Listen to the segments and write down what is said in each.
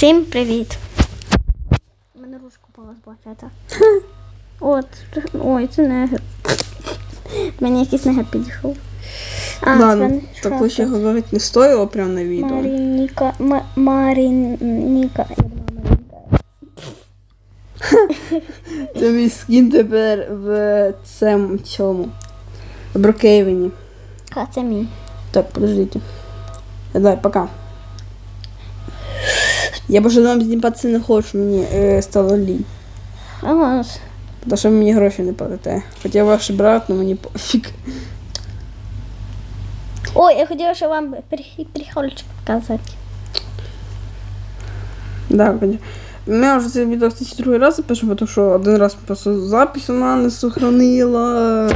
Всім привіт. У мене ручку пала бачите. От. Ой, це негр. Мені якийсь негр підійшов. А, Ладно, так лише говорити не стоїло прямо на відео. Марініка. Ма- Марініка. Я думала, Марініка. Це мій скін тепер в цьому цьому. В Брокейвені. А, це мій. Так, подождите. Давай, пока. Я більше вам зніматися не хочу, мені е, стало лінь. А ось. Тому що мені гроші не платите. Хоча ваш брат, але мені пофіг. Ой, я хотіла ще вам прикольчик показати. Да, конечно. У меня уже це відео кстати, другий раз запишу, тому що один раз просто запись вона не сохранила.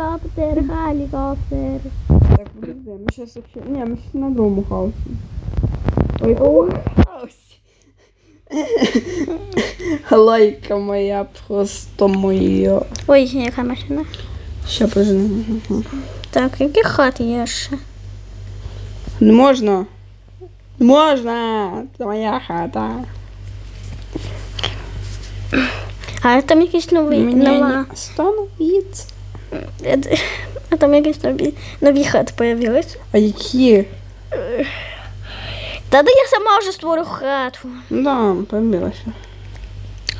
Гелікоптер, гелікоптер. Так, подожди, ми сейчас вообще... Не, ми сейчас на другому хаосі. Ой, о, хаосі. Лайка моя, просто моя. Ой, яка машина. Ще подожди. Так, які хати є ще? Не можна. Не можна. Це моя хата. А там якісь нові, Мені нова. не остановиться. А там якісь нові, нові хати появились. А які? Та да я сама вже створю хату. Ну да, побилася.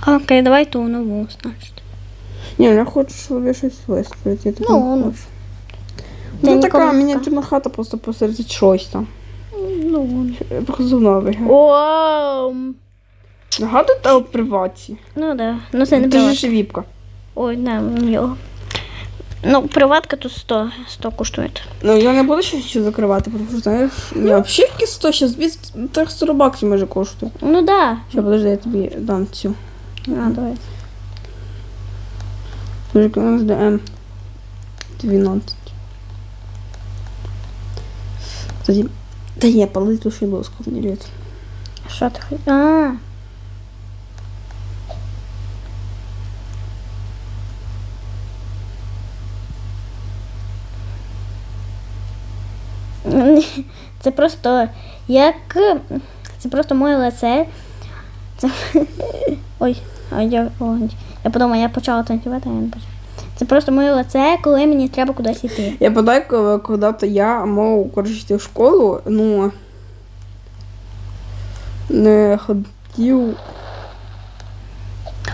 Окей, давай ту нову, значить. Ні, я хочу собі щось виставити. Я так Ну, не ну. хочу. Це Ну така мініатюрна хата просто посеред щось там. Ну. Показано виглядає. Вау. Нагадуєте у приваті? Ну да. Ну це не Це ж віпка. Ой, да, його. Ну, приватка тут 100, 100 коштує. Ну я не буду ще ще закривати, тому що знаєш. Ні, взагалі які 100, зараз 200, 300 баксів може коштує. Ну да. Ще подожди, я тобі дам цю. А, давай. Дуже у нас ДМ 12. Кстати, да не, полы туши лоску не лет. Що ти хотів? А. Це просто як. Це просто моє лице. Це... Ой, а я, ой, я подумала, я почала танцювати, а я не почала. Це просто моє лице, коли мені треба кудись йти. Я подай, коли- когда-то я мав, коротше, в школу, ну, не ходив.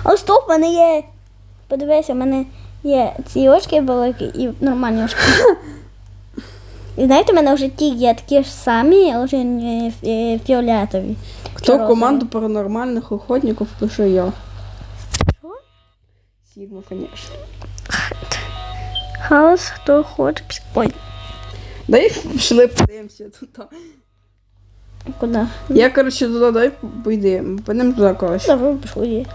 О, стоп, в мене є. Подивися, в мене є ці очки великі і нормальні очки. Знаєте, в мене в житті є такі ж самі, але вже е, фіолетові. Хто в команду паранормальних охотників пише я. Що? Сігма, конечно. Хаос, хто хоче. Ой, Дай пішли подивимося туди. куди? Я, коротше, туди дай пойди. Пойдемо туди, коротше. Давай пішли.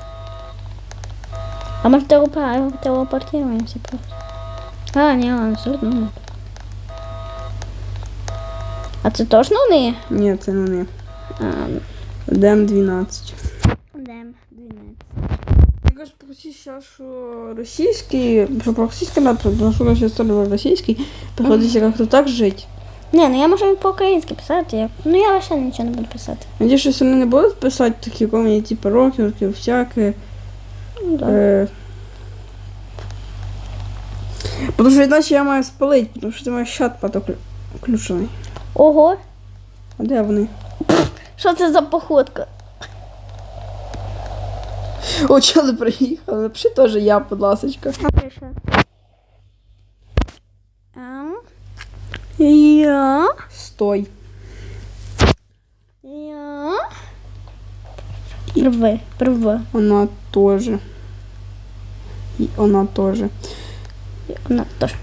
А телепа- телепортуємося просто. А, ні, абсолютно не. А це точно не? Ні, це не вони. ДМ 12. Дем, 12. Я кажу, просі зараз, що російський, що про російський напрямок, тому що наші сторони російський, приходиться як-то так жити. Не, ну я можу по-українськи писати. як- Ну я лише нічого не буду писати. Надіюсь, що вони не будуть писати такі комені, типу рокерки, всяке. Ну, да. Е... Тому що іначе я маю спалити, тому що ти маєш чат потім включений. Ого, А де вони? що це за походка? О, чали приїхали, напиши теж я, будь ласочка. Я. Стой. Я. Рви, рви. Вона теж. І вона теж. Вона теж.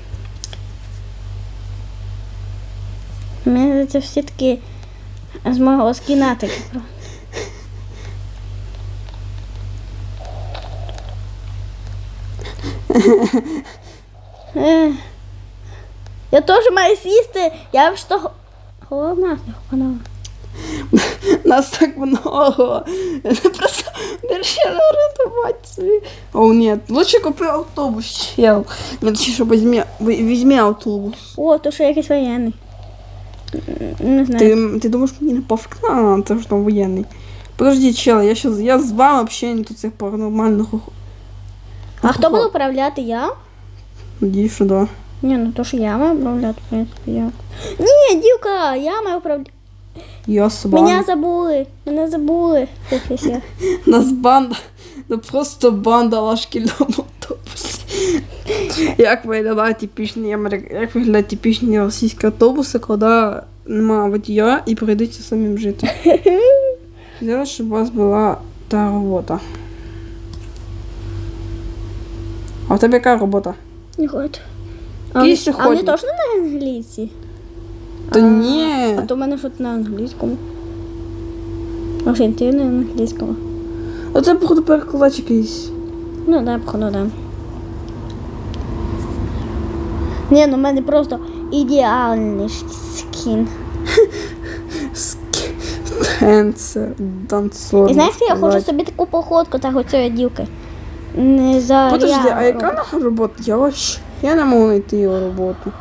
Мені здається, всі такі з мого скіна такі. Я теж маю сісти. Я ж того. Головна, вона. Нас так много. Просто орендувати собі. О, ні, лучше купи автобус, чел. Ні, точніше, візьми, візьми автобус. О, то що якийсь воєнний. Не знаю. Ти, ти думаєш, мені не пофіг на те, що там воєнний. Подожди, чел, я щас, я з вами взагалі не тут цих паранормальних охо- А хто буде управляти я? Надіюсь, що да. Ні, ну то що я маю управляти, в принципі, я. Ні, дівка, я маю управляти. Я з вами. Мене забули. Мене забули. Нас банда, ну просто банда шкільному автобусі. Як виглядає типічний америк... як виглядає типічні російські автобуси, коли немає водія і прийдеться самим жити. Взяла, щоб у вас була та робота. А у тебе яка робота? Не хочу. А вони, а вони точно на англійській? Та ні. А то в мене щось на англійському. Може, ти на англійському. Оце, походу, перекладач якийсь. Ну, да, походу, да. Ні, ну в мене просто ідеальний скін. Танцер, танцор. І знаєш, я хочу собі таку походку, так оцієї дівки. Не за Подожди, а яка наша робота? Я вообще я не можу знайти його роботу.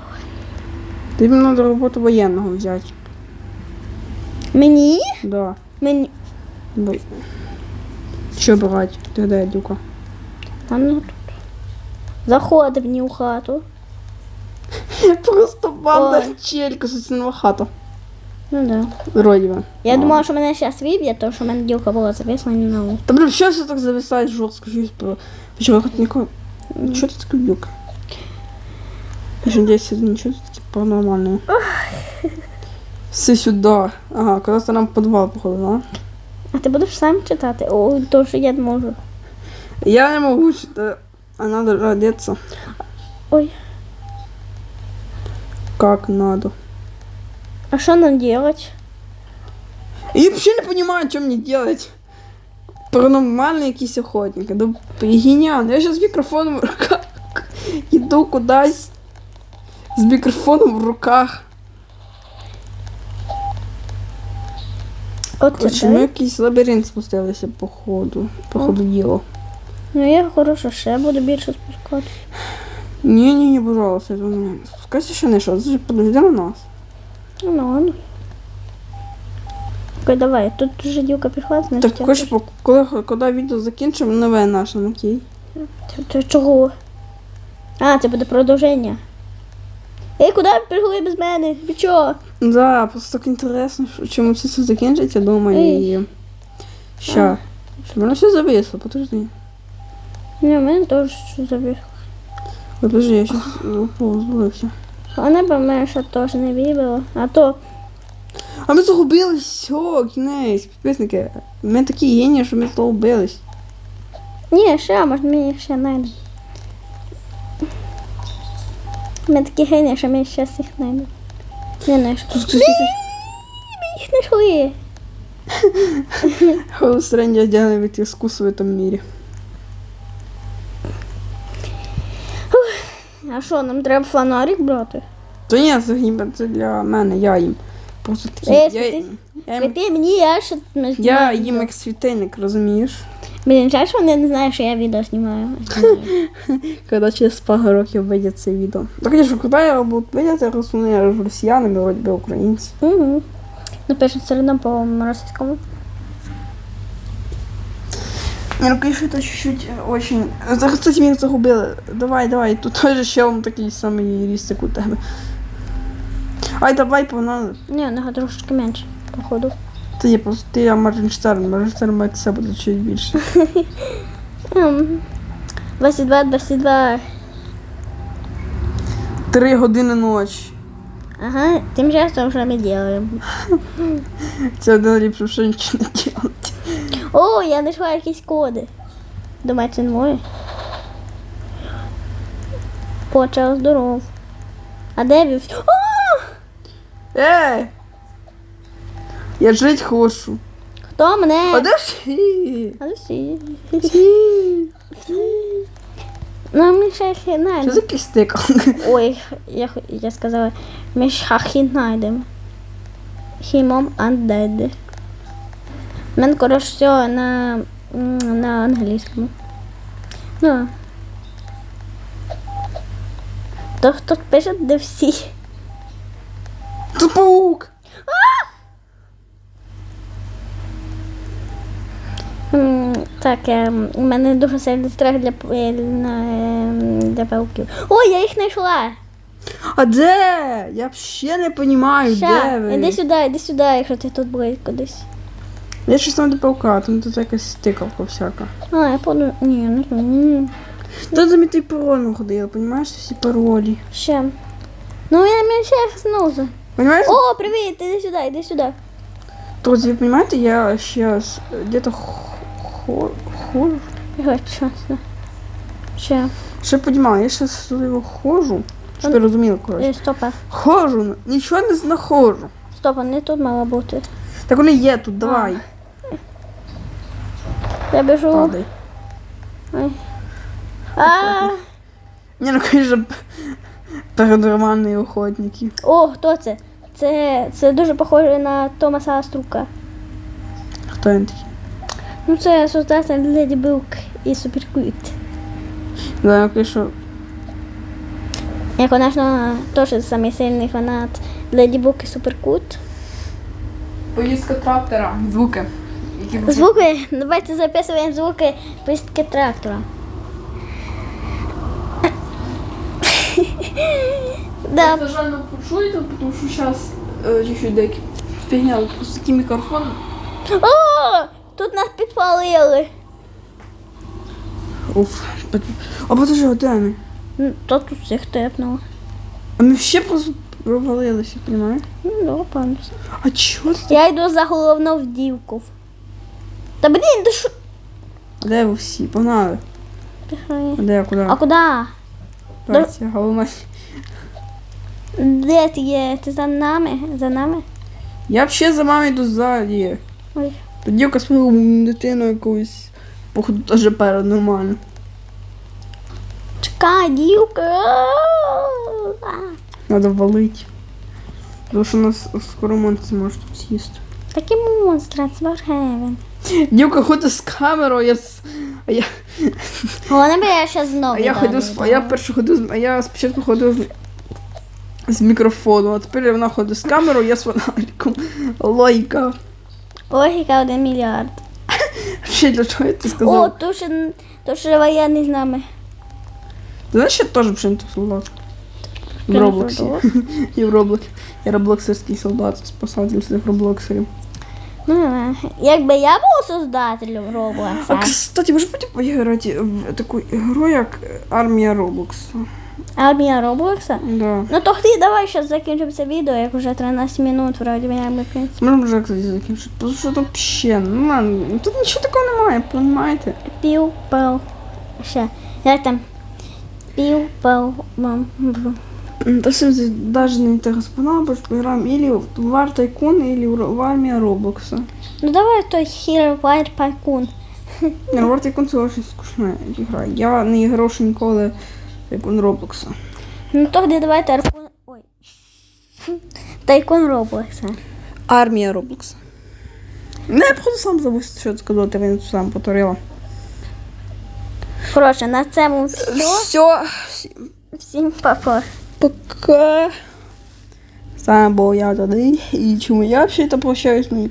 Тобі треба роботу воєнного взяти. Мені? Да. Мені. Бо... Що брати? Ти де, Дюка? А ну тут. Заходи мені у хату. Просто банда Ой. челька соціального хата. Ну да. Вроді би. Я А. думала, що мене зараз виб'є, тому що в мене дівка була зависла не на вулиці. Та блин, що все так зависає жорстко, щось про. Почему хоч нікого. Що ти такий дюк? Я ж надеюсь, это ничего таки паранормальное. Все сюда. Ага, когда-то нам в подвал, походу, да? А ти будеш сам читати? О, то що я не можу. Я не могу что-то. А надо же. Ой, Как надо. а що нам делать? Я вообще не понимаю, что мне делать. Паранормальный якийсь охотник. Это гениально. Я сейчас с микрофоном в руках иду кудась. С микрофоном в руках. От Короче, ми якийсь лабіринт спустилися по ходу. По ходу. Ну я хорошо, ще буду більше спускати. Ні, ні, ні, пожалуйста, это не. Спускайся ще не що, подожди на нас. Ну ладно. Окей, давай, тут вже дівка пішла, Так, значить. я короче, теж. по- коли, коли відео закінчимо, нове наше, ну, окей. Це- Це чого? А, це буде продовження. Ей, куди ви пішли без мене? Ви чого? Да, просто так інтересно, що- все це закінчиться, думаю, і... Ща. Щоб воно все зависло, подожди. Ні, в мене теж щось забіг. Подожди, я щас повзлився. Вона б мене ще теж не вибила. А то А ми загубились, все, кінець, підписники. Ми такі генії, що ми загубились. Ні, ще, може ми їх ще знайдемо. Ми такі генії, що ми ще їх знайдемо. Не. Тут Ми їх знайшли. Від іскусу в цьому мірі. А що, нам треба фонарик брати? То ні, це, це для мене, я їм. Просто такі. Я, світи- я, їм, Світи мені, я ще не я їм як світильник, розумієш? Блін, жаль, що вони не знають, що я відео знімаю. Коли через пару років вийде це відео. Так, звісно, коли я буду видіти, раз вони росіянами, вроді би українці. Угу. Ну, пишуть все одно по російському. Не, ну, конечно, это чуть-чуть э, очень... Это, кстати, меня загубили. Давай, давай, тут тоже чел такий самий ріст, як у тебе. Ай, давай, погнали. Ні, нога трошечки менше, походу. Ти є просто ти я Моргенштерн, Моргенштерн має це буде чуть більше. Ем, 22, 22. Три години ночі. Ага, тим часом що ми робимо. Це один ліпше, що нічого не робити. О, я знайшла якісь коди. Думаю, це не моє. Почав здоров. А де всі? Ей! Я жить хочу. Хто мене? Всі. Ти? Ну, ми ще їх Що за кістика? Ой, я, я сказала, ми шахи знайдемо. Хімом Undead. У мене, коротше, все на, на англійському. Ну. То хто пише, де всі. Це паук! Так, е, у мене дуже сильний страх для, е, е, для пауків. О, я їх знайшла! А де? Я взагалі не розумію, де ви. іди сюди, іди сюди, якщо ти тут близько десь. Я щось там до паука, там тут якась стикавка всяка. А, я подумала, ні, не знаю. М, Тут за мій паролем ходила, розумієш, всі паролі. Ще. Ну, я мене ще снузу. Понимаєш? О, привіт, іди сюди, іди сюди. Друзі, ви розумієте, я зараз где-то хор... хор... Ой, чесно. Ще. Ще розумію, я зараз туди ходжу. Щоб ви розуміли, коротше. Е, Стопа. Ходжу, нічого не знаходжу. Стопа, не тут мала бути. Так вони є тут, давай. Я біжу. Падай. Ой. А, Ні, ну конечно, паранормальні охотники. О, хто це? Це, це дуже похоже на Томаса Струка. Хто він такий? Ну, це создатель Леді Бук і Суперквіт. Да, ну, конечно, Я, конечно, теж самий сильний фанат Леді Бук і Суперкут. Поїздка трактора. Звуки. Звуки, давайте записуємо звуки поїздки трактора. Да. Жаль, почуєте, тому що зараз чуть-чуть деякі фігня, просто такий мікрофон. О, тут нас підпалили. Уф. А подожди, де ми? Ну, То тут всіх тепнуло. А ми ще просто провалилися, понимаєш? Ну, да, пану. А чого ти? Я йду за головну вдівку. Та блін, ти що? Де ви всі? Погнали. Де, куди? А куди? Третя, головна. Де ти є? Ти за нами? За нами? Я взагалі за мамою йду ззаді. Ой. Та дівка свою дитину якусь. Походу теж паранормально. Чекай, дівка. Надо валити. Тому що нас скоро монстр може тут з'їсти. Такі монстри, це гевен. Дівка ходить з камерою, я з. А я, бо я ще знову. а я ходив з. А я перше ходив з. А я спочатку ходив з, з мікрофону, а тепер вона ходить з камерою, я з фонариком. Логіка. Логіка один мільярд. Ще для чого я це сказав? О, то ще, то ще воєнний з нами. Знаєш, я теж пшенто солдат. В Роблоксі. І в Роблоксі. Я роблоксерський солдат, спасатель всіх роблоксерів. Ну, якби я був создателем А, кстати, може потім поіграти в таку ігру, як Армія Роблокса. армія Роблокса. Да. Ну то ти давай зараз закінчимо це відео, як вже 13 минут, вроді я ми в принципі. Можемо вже, кстати, закінчити. Тому що там ще, ну ладно, тут нічого такого немає, розумієте? Пів, пил, ще. Як там? Пів, бам, навіть не інтересно, бо граємо ілі в War Tycoon, ілі в Армія Роблокса. Ну давай той Hero Fire Tycoon. Ну, War Tycoon це дуже скучна гра. Я не грав ще ніколи Tycoon Роблокса. Ну тоді давай Тайкун. Ой. Тайкун Роблокса. Армія Роблокса. Не, я просто сам забув, що сказати, він сам повторила. Коротше, на цьому все. Все. Всім папа. Пока. С вами был я, Дады. И чему я вообще это прощаюсь, ну